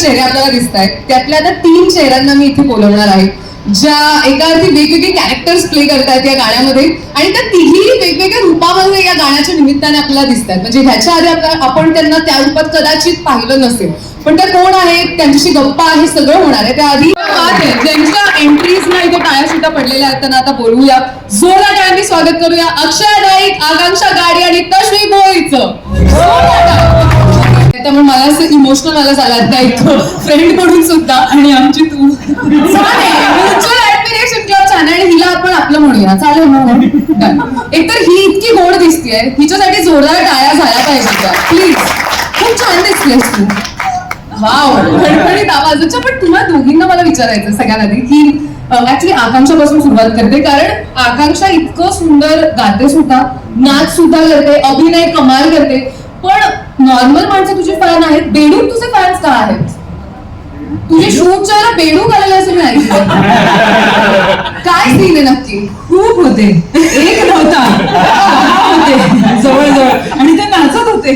चेहरे आपल्याला दिसत आहेत त्यातल्या आता तीन चेहऱ्यांना मी इथे बोलवणार आहे. ज्या एका अर्थी वेगवेगळे कॅरेक्टर्स प्ले करतायत या गाण्यामध्ये आणि त्या तिघी वेगवेगळ्या रूपामध्ये या गाण्याच्या निमित्ताने आपल्याला दिसतात म्हणजे ह्याच्या आधी आपल्या- आपण त्यांना त्या रूपात कदाचित पाहिलं नसेल. पण त्या कोण आहेत त्यांच्याशी गप्पा आहे सगळं होणार आहे. त्याआधी बात आहे ज्यांच्या एंट्रीजला इथे टाळ्या सुद्धा पडलेल्या आहेत त्यांना आता बोलवूया. जोरात टाळ्यांनी स्वागत करूया. अक्षय नाईक आकांक्षा गाडी आणि तश्वी भोईचं त्यामुळे मला असं इमोशनल मला झाला त्या एक फ्रेंडकडून सुद्धा आणि आमची तू. ऍडमिरेशन छान आहे आणि हिला आपण आपलं म्हणूया. चालेल ना? एकतर ही इतकी गोड दिसतीये. हिच्यासाठी जोरदार टाळ्या झाल्या पाहिजे प्लीज खूप छान दिसतेस तू. वाव खडखडीत आवाज. अच्छा पण तुम्हाला दोघींना मला विचारायचं सगळ्यात आधी. की ऍक्च्युली आकांक्षापासून सुरुवात करते. कारण आकांक्षा इतकं सुंदर गाते सुद्धा नाच सुद्धा करते अभिनय कमाल करते. पण नॉर्मल माणसं तुझे फॅन आहेत. बेडूक तुझे फॅन्स का आहेत? तुझे शूटच्या वेळेला बेडूक आलेले असं मी ऐकलं काय सीन आहे नक्की? खूप होते. एक नव्हता. होते. जवळजवळ. आणि ते नाचत होते.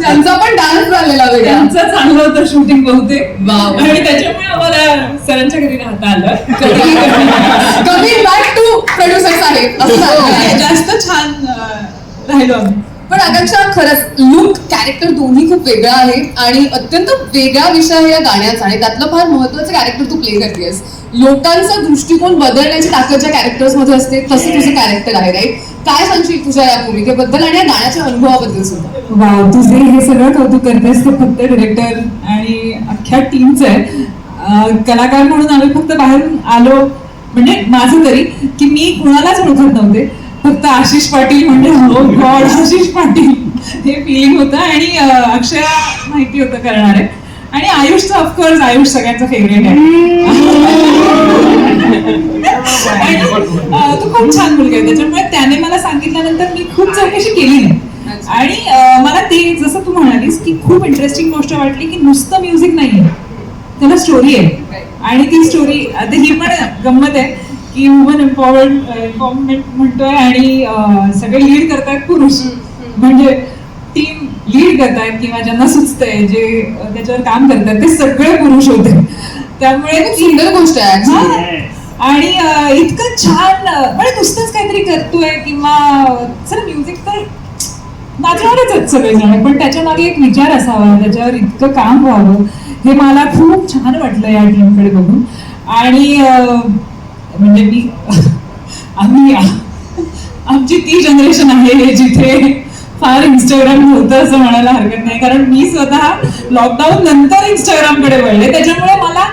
त्यांचा पण डान्स झालेला वेगळा. त्यांचं चांगलं होतं शूटिंग बहुतेक. वाव. आणि त्याच्यामुळे आम्हाला सरांच्या घरी राहता आलं. कमी बॅक टू प्रोड्युसर्स आहेत. असं झालेलं आहे. जास्त छान अं, राहिलो आम्ही. पण आकांक्षा खरंच लुक कॅरेक्टर दोन्ही खूप वेगळं आहे आणि अत्यंत वेगळा विषय आहे या गाण्याचा आणि त्यातलं फार महत्वाचं कॅरेक्टर तू प्ले करतेस लोकांचा दृष्टिकोन बदलण्याची ताकद ज्या कॅरेक्टर्समध्ये असते तसं तुझं कॅरेक्टर आहे राईट काय सांगशील तुझ्या या भूमिकेबद्दल आणि या गाण्याच्या अनुभवाबद्दल सुद्धा? वा तुझे हे सगळं कौतुक करतेस ते फक्त डिरेक्टर आणि अख्ख्या टीमचं आहे कलाकार म्हणून आम्ही फक्त बाहेरून आलो म्हणजे माझं तरी की मी कुणालाच ओळखत नव्हते. फक्त आशिष पाटील म्हणजे हो गॉड आशिष पाटील. हे फिलिंग होतं आणि अं, अक्षया माहिती होतं करणार. आहे आणि आयुषचं ऑफकोर्स आयुष सगळ्यांचं फेवरेट आहे. तो खूप छान मुलगा आहे. त्याच्यामुळे त्याने मला सांगितल्यानंतर मी खूप चौकशी केली नाही. आणि मला ते जसं तू म्हणालीस की खूप इंटरेस्टिंग गोष्ट वाटली की नुसतं म्युझिक नाहीये. त्याला स्टोरी आहे. आणि ती स्टोरी आता ही पण गंमत आहे. की वुमन एम्पॉवर्ड एम्पॉवरमेंट म्हणतोय आणि सगळे लीड करतायत पुरुष. म्हणजे टीम लीड करतायत किंवा ज्यांना सुचतंय जे त्याच्यावर काम करतात ते सगळे पुरुष होते. त्यामुळे सुंदर गोष्ट आहे. आणि इतकं छान म्हणजे नुसतंच काहीतरी करतोय किंवा चला म्युझिक तर नाचणारच आहेत सगळेजण पण त्याच्यामागे एक विचार असावा त्याच्यावर इतकं काम व्हावं हे मला खूप छान वाटलं या टीमकडे बघून. आणि म्हणजे मी आम्ही आमची ती जनरेशन आहे जिथे फार इंस्टाग्राम नव्हतं असं म्हणायला हरकत नाही. कारण मी स्वतः लॉकडाऊन नंतर इंस्टाग्रामकडे वळले. त्याच्यामुळे मला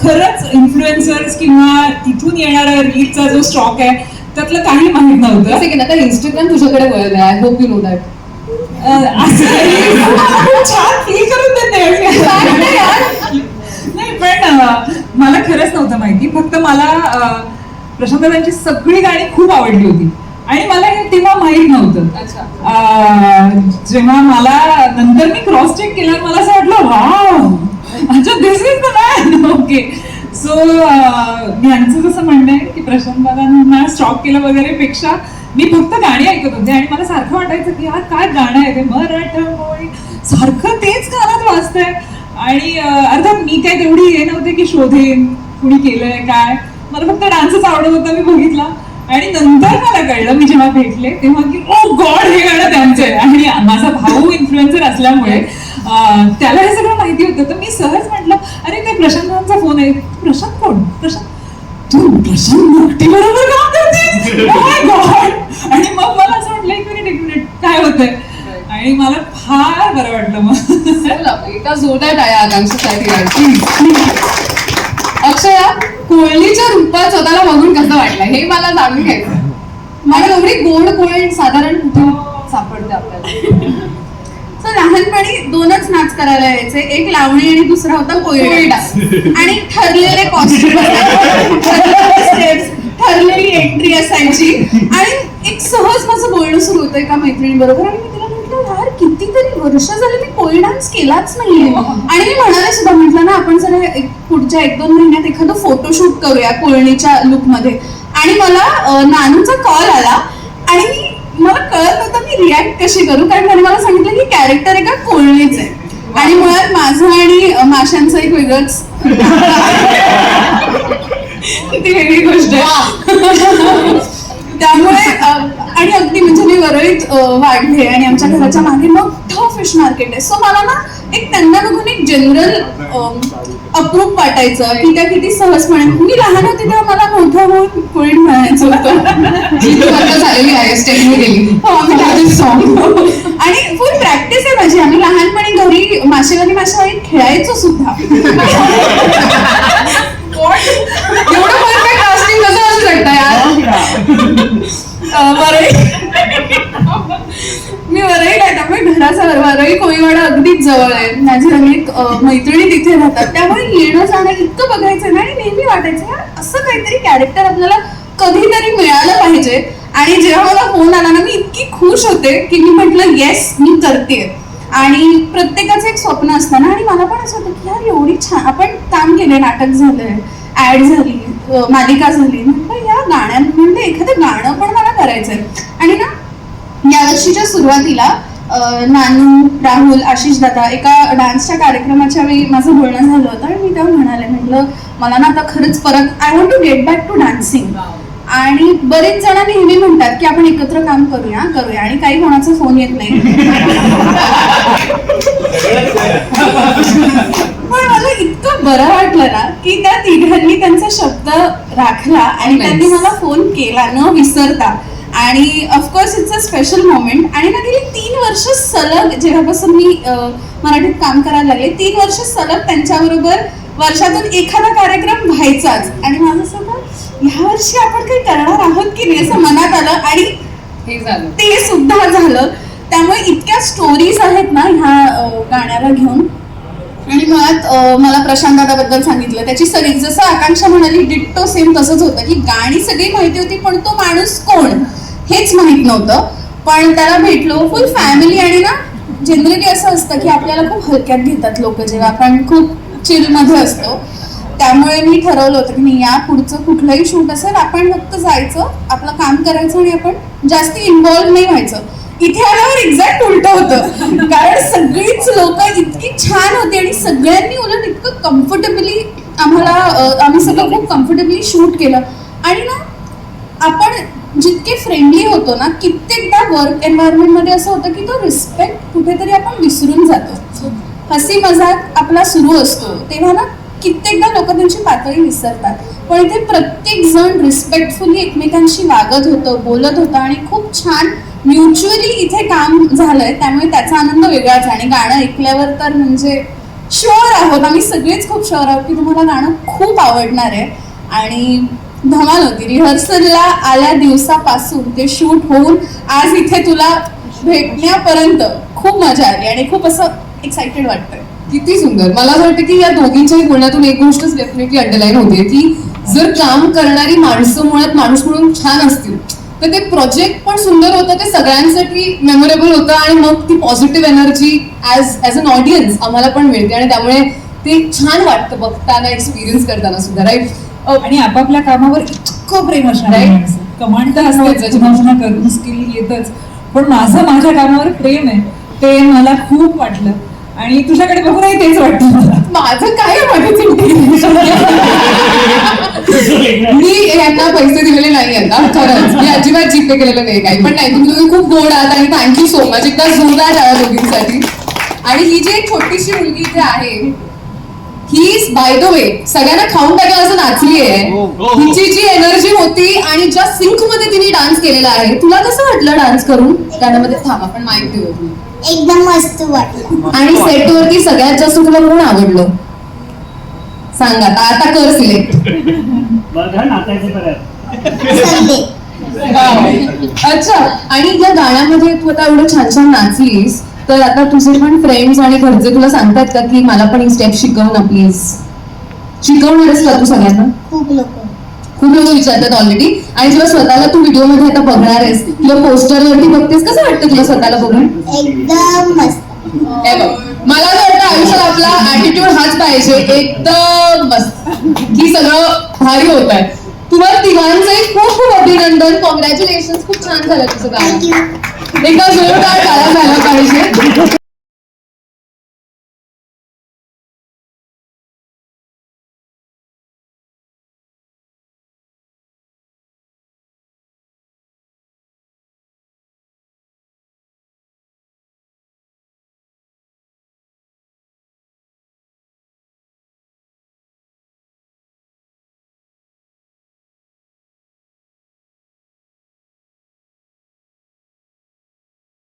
खरंच इन्फ्लुएन्सर्स किंवा तिथून येणारा रीलचा जो स्टॉक आहे त्यातलं काही माहीत नव्हतं. सेकंड आता इंस्टाग्राम तुझ्याकडे वळलं I hope you know that असं छान फील करून देते नाही पण अं, मला खरंच नव्हतं माहिती. फक्त मला अं, प्रशांतदांची सगळी गाणी खूप आवडली होती. आणि मला हे तेव्हा माहीत नव्हतं. जेव्हा मला नंतर मी क्रॉस चेक केलं मला असं वाटलं वाव अच्छा this is the man okay so यांचं जसं म्हणणं आहे की प्रशांत दादांना स्टॉक केलं वगैरे पेक्षा मी फक्त गाणी ऐकत होते. आणि मला सारखं वाटायचं की यार काय गाणं आहे ते? मराठमोळी. सारखं तेच गाण्यात वाजतंय. आणि अर्थात मी काय तेवढी हे नव्हते की शोधेन. कुणी केलंय काय? मला फक्त डान्सच आवडत होता मी बघितला. आणि नंतर मला कळलं मी जेव्हा भेटले तेव्हा की ओ गॉड हे गाणं त्यांचं आहे. आणि माझा भाऊ इन्फ्लुएन्सर असल्यामुळे त्याला हे सगळं माहिती होतं. तर मी सहज म्हटलं अरे ते प्रशांतचा फोन आहे. प्रशांत कोण? प्रशांत. तू प्रशांत बरोबर काम करतेस? Oh my God! आणि मग मला असं वाटलं एक मिनिट एक मिनिट काय होतंय? आणि मला फार बरं वाटलं मग. एका जोरदार आहे. Please. कोळणीच्या रूपात स्वतःला बघून कसं वाटलं? हे मला जाणून घ्यायचं मला एवढी गोड कोळण साधारण कुठे सापडते आपल्याला? सो लहानपणी दोनच नाच करायला यायचे. एक लावणी आणि दुसरा होता कोळी डान्स आणि ठरलेले कॉस्ट्युम ठरलेले एंट्री असायची. आणि एक सहज माझं बोलणं सुरू होतं एका मैत्रिणी बरोबर आणि मी तिला म्हटलं यार कितीतरी वर्ष झाले मी कोळी डान्स केलाच नाहीये. आणि मी म्हणाले सुद्धा म्हटलं ना आपण जर एक पुढच्या एक दोन महिन्यात एखादं फोटोशूट करूया कोळणीच्या लुकमध्ये आणि मला अं, नानूचा कॉल आला आणि मला कळत नव्हतं मी रिॲक्ट कशी करू कारण त्याने मला सांगितलं की कॅरेक्टर एका कोळणीच आहे. आणि मुळात माझं आणि अ, माशांचं एक वेगळंच ती वेगळी गोष्ट आहे. त्यामुळे आणि अगदी म्हणजे मी वरळीत वाढले आणि आमच्या घराच्या मागे मोठं फिश मार्केट आहे. सो मला ना एक त्यांना बघून एक जनरल अप्रूप वाटायचं की त्या किती सहजपणे मी लहान होते तेव्हा मला मोठं होऊन कोळी म्हणायचं होतं. जी तू आता झालेली आहे टेक्निकली हो. आणि फुल प्रॅक्टिस आहे माझी. आम्ही लहानपणी घरी मासेवाली मासेवाली खेळायचो सुद्धा एवढं परफेक्ट कास्टिंग कसं असू शकतं यार अं, वरळी मी वरळी आहे त्यामुळे घराचा वरळी कोळीवाडा अगदीच जवळ आहे. माझी अनेक मैत्रिणी तिथे राहतात. त्यामुळे येणं जाणं इतकं बघायचं ना आणि नेहमी वाटायचं असं काहीतरी कॅरेक्टर आपल्याला कधीतरी मिळालं पाहिजे. आणि जेव्हा मला फोन आला ना मी इतकी खुश होते की मी म्हटलं येस मी करते आणि प्रत्येकाचं एक स्वप्न असतं ना आणि मला पण असं होतं की यार एवढी छान आपण काम केले नाटक झालंय ऍड झाली मालिका झाली गाण्यांमध्ये म्हणजे एखादं गाणं पण मला करायचंय. आणि ना या वर्षीच्या सुरुवातीला नानू राहुल आशिष दादा एका डान्सच्या कार्यक्रमाच्या वेळी माझं बोलणं झालं होतं आणि मी तेव्हा म्हणाले म्हटलं मला ना आता खरंच परत I want to get back to dancing आणि बरेच जण नेहमी म्हणतात की आपण एकत्र काम करूया करूया. आणि काही कोणाचा फोन येत नाही. पण मला इतकं बरं वाटलं ना की त्या तिघांनी त्यांचा शब्द राखला आणि. त्यांनी मला फोन केला न विसरता. आणि of course it's a special moment आणि ना गेली तीन वर्ष सलग जेव्हापासून मी मराठीत काम करायला लागले तीन वर्ष सलग त्यांच्याबरोबर वर्षातून एखादा कार्यक्रम व्हायचाच. आणि माझं असं होतं, ह्या वर्षी आपण काही करणार आहोत की नाही असं मनात आलं आणि हे झालं. ते सुद्धा झालं. त्यामुळे इतक्या स्टोरीज आहेत ना ह्या गाण्याला घेऊन. आणि मुळात मला प्रशांत दादाबद्दल सांगितलं. त्याची सगळी जसं आकांक्षा म्हणाली डिट्टो सेम तसंच होतं. की गाणी सगळी माहिती होती पण तो माणूस कोण? हेच माहीत नव्हतं. पण त्याला भेटलो फुल फॅमिली आणि ना जनरली असं असतं की आपल्याला खूप हलक्यात घेतात लोक. जेव्हा आपण खूप चिलमध्ये असतो. त्यामुळे मी ठरवलं होतं की मी या पुढचं कुठलंही शूट असेल आपण फक्त जायचं आपलं काम करायचं आणि आपण जास्त इन्व्हॉल्व नाही व्हायचं. इथे आल्यावर एक्झॅक्ट उलट होतं. कारण सगळीच लोक इतकी छान होती आणि सगळ्यांनी उलट इतकं कम्फर्टेबली आम्हाला आम्ही सगळं खूप कम्फर्टेबली शूट केलं. आणि ना आपण जितके फ्रेंडली होतो ना कित्येकदा वर्क एन्व्हायरमेंटमध्ये असं होतं की तो रिस्पेक्ट कुठेतरी आपण विसरून जातो. हसी मजाक आपला सुरू असतो. तेव्हा ना कित्येकदा लोक त्यांची पातळी विसरतात. पण इथे प्रत्येक जण रिस्पेक्टफुली एकमेकांशी वागत होतं बोलत होतं आणि खूप छान म्युच्युअली इथे काम झालंय. त्यामुळे त्याचा आनंद वेगळाच आहे. आणि गाणं ऐकल्यावर तर म्हणजे शुअर आहोत. आम्ही सगळेच खूप शुअर आहोत की तुम्हाला गाणं खूप आवडणार आहे. आणि धमाल होती. रिहर्सलला आल्या दिवसापासून ते शूट होऊन आज इथे तुला भेटण्यापर्यंत खूप मजा आली. आणि खूप असं एक्साइटेड वाटतंय. किती सुंदर. मला असं वाटतं की या दोघींच्याही बोलण्यातून एक गोष्टच डेफिनेटली अंडरलाईन होते की जर काम करणारी माणसं मुळात माणूस म्हणून छान असतील तर ते प्रोजेक्ट पण सुंदर होतं ते सगळ्यांसाठी मेमोरेबल होतं आणि मग ती positive energy as as an audience आम्हाला पण मिळते आणि त्यामुळे ते छान वाटतं बघताना एक्सपिरियन्स करताना सुद्धा राईट आणि आपापल्या कामावर इतकं प्रेम असणार Right. कमांड तर असतेच कुणाकुणा करून स्किल येतच. पण माझं माझ्या कामावर प्रेम आहे. ते मला खूप वाटलं. आणि तुझ्याकडे बघूनही तेच वाटतं माझं काय माझी मी यांना पैसे दिलेले नाही आता खरंच. मी अजिबात जीपे केलेलं नाही काही पण नाही. तुम्ही तुम्ही खूप गोड आहात आणि थँक्यू सो मच एकदा जोरदार टाळा दोघींसाठी. आणि ही जी एक छोटीशी मुलगी इथे आहे ही बाय द वे सगळ्यांना खाऊन टाकलं असं नाचली आहे हिची जी एनर्जी होती आणि ज्या सिंकमध्ये तिने डान्स केलेला आहे तुला कसं वाटलं डान्स करून? गाण्यामध्ये थांब आपण माहिती होती एकदम मस्त वाटलं. आणि सेट वरती सगळ्यात जास्त तुला कोण आवडलं? सांग आता आता कर सिलेक्ट अच्छा आणि या गाण्यामध्ये तू आता एवढं छान छान नाचलीस तर आता तुझे पण फ्रेंड्स आणि घरचे तुला सांगतात का की मला पण ही स्टेप शिकव ना प्लीज शिकवणारच का तू सगळ्यांना? खूप लोक. खूप लोक विचारतात ऑलरेडी आणि जेव्हा स्वतःला तू व्हिडिओमध्ये आता बघणार आहेस. किंवा पोस्टर वरती बघतेस कसं वाटतं तुला स्वतःला बघून? एकदम हे मला असं वाटतं आयुष्यात आपला ऍटिट्यूड हाच पाहिजे. एकदम मस्त. की सगळं भारी होत आहे. तुम्हाला तिघांचे खूप खूप अभिनंदन. कॉंग्रॅच्युलेशन खूप छान झालं तुझं गाणं. एकदा जोरदार टाळा झाला पाहिजे.